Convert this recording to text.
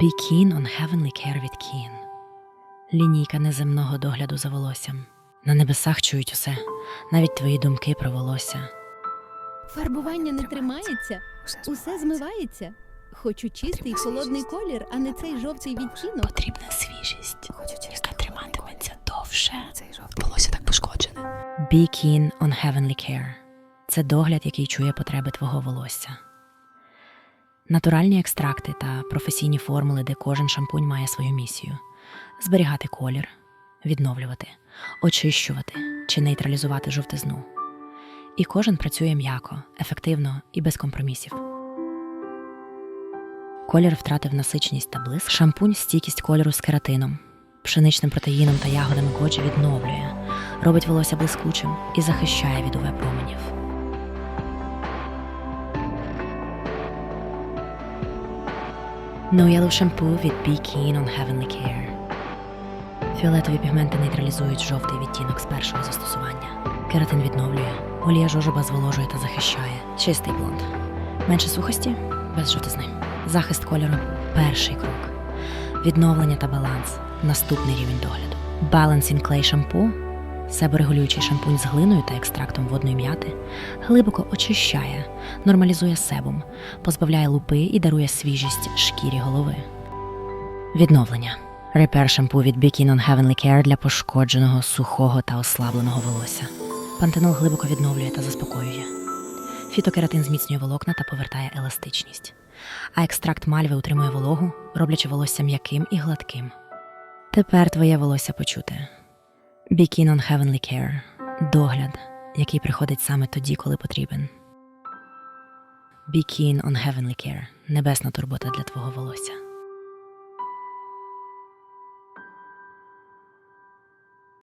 Be keen on heavenly care від Keen. Лінійка неземного догляду за волоссям. На небесах чують усе, навіть твої думки про волосся. Фарбування не тримається, усе змивається. Хочу чистий холодний колір, а не цей жовтий відтінок. Потрібна свіжість, яка триматиметься довше. Волосся так пошкоджене. Be keen on heavenly care. Це догляд, який чує потреби твого волосся. Натуральні екстракти та професійні формули, де кожен шампунь має свою місію: зберігати колір, відновлювати, очищувати чи нейтралізувати жовтизну. І кожен працює м'яко, ефективно і без компромісів. Колір втратив насиченість та блиск. Шампунь стійкість кольору з кератином, пшеничним протеїном та ягодами годжі відновлює, робить волосся блискучим і захищає від ув променів. No Yellow Shampoo від Be Keen on Heavenly Care. Фіолетові пігменти нейтралізують жовтий відтінок з першого застосування. Кератин відновлює, олія жожоба зволожує та захищає. Чистий блонд. Менше сухості без жовтизни. Захист кольору перший крок. Відновлення та баланс наступний рівень догляду. Balancing Clay Shampoo себорегулюючий шампунь з глиною та екстрактом водної м'яти глибоко очищає, нормалізує себум, позбавляє лупи і дарує свіжість шкірі голови. Відновлення. Репер шампу від Bikini on Heavenly Care для пошкодженого, сухого та ослабленого волосся. Пантенол глибоко відновлює та заспокоює. Фітокератин зміцнює волокна та повертає еластичність. А екстракт мальви утримує вологу, роблячи волосся м'яким і гладким. Тепер твоє волосся почуте. Bikini on Heavenly Care – догляд, який приходить саме тоді, коли потрібен. Bikini on Heavenly Care – небесна турбота для твого волосся.